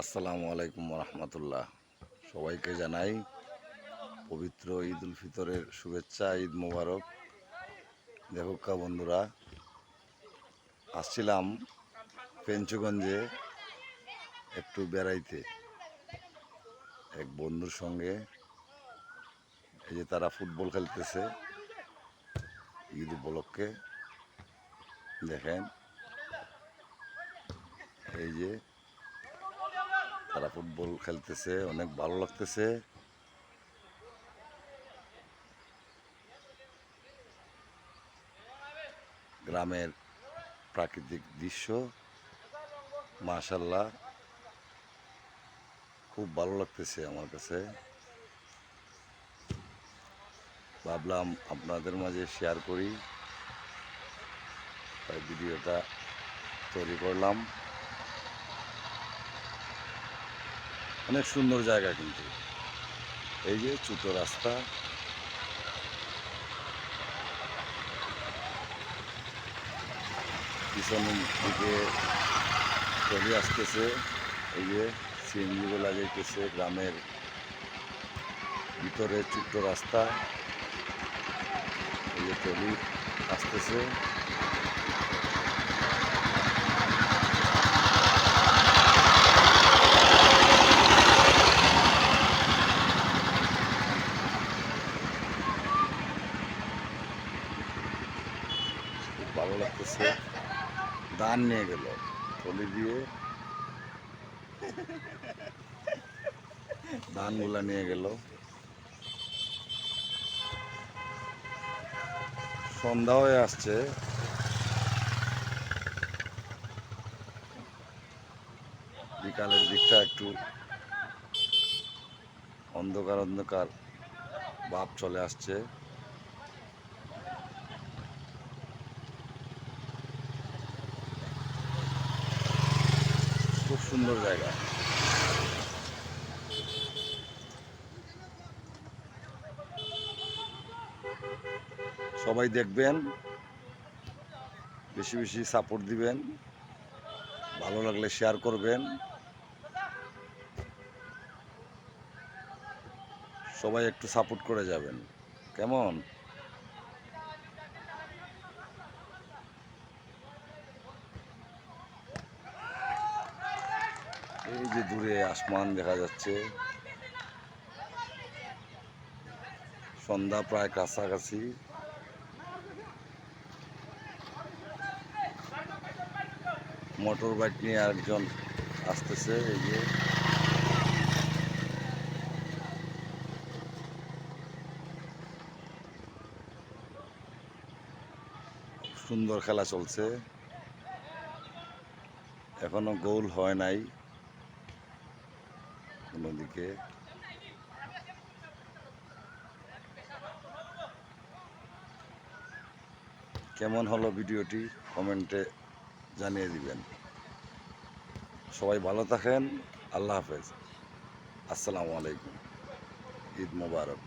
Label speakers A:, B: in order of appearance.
A: আসসালামু আলাইকুম রহমতুল্লাহ সবাইকে জানাই পবিত্র ঈদ উল ফিতরের শুভেচ্ছা, ঈদ মোবারক। দেখুকা বন্ধুরা, আসছিলাম পেঞ্চগঞ্জে একটু বেড়াইতে। এক বন্ধুর সঙ্গে, এই যে তারা ফুটবল খেলতেছে ঈদ উপলক্ষে। দেখেন, এই যে তারা ফুটবল খেলতেছে, অনেক ভালো লাগতেছে। গ্রামের প্রাকৃতিক দৃশ্য মাশাল্লাহ খুব ভালো লাগতেছে আমার কাছে। ভাবলাম আপনাদের মাঝে শেয়ার করি। তাই ভিডিওটা তৈরি করলাম। অনেক সুন্দর জায়গা কিন্তু। এই যে ছোটো রাস্তা। পিছনের দিকে চলে আসতেছে। এই যে সিএনজিও লাগাইতেছে গ্রামের ভিতরে ছোট্ট রাস্তা। এই যে টলি আসতেছে। ভালো লাগতেছে। ধান নিয়ে গেল। টলি দিয়ে ধানগুলা নিয়ে গেল। সন্ধ্যা হয়ে আসছে। বিকালের দিকটা একটু অন্ধকার অন্ধকার ভাব চলে আসছে খুব সুন্দর জায়গা। সবাই দেখবেন, বেশি বেশি সাপোর্ট দিবেন, ভালো লাগলে শেয়ার করবেন। সবাই একটু সাপোর্ট করে যাবেন। কেমন? এই যে দূরে আসমান দেখা যাচ্ছে। সন্ধ্যা প্রায় কাছাকাছি। মোটর বাইক নিয়ে আরেকজন আসতেছে, এই যে। সুন্দর খেলা চলছে। এখনও গোল হয় নাই। কোনো দিকে কেমন হলো ভিডিওটি কমেন্টে জানিয়ে দিবেন। সবাই ভালো থাকেন, আল্লাহ হাফেজ। আসসালামু আলাইকুম। ঈদ মোবারক।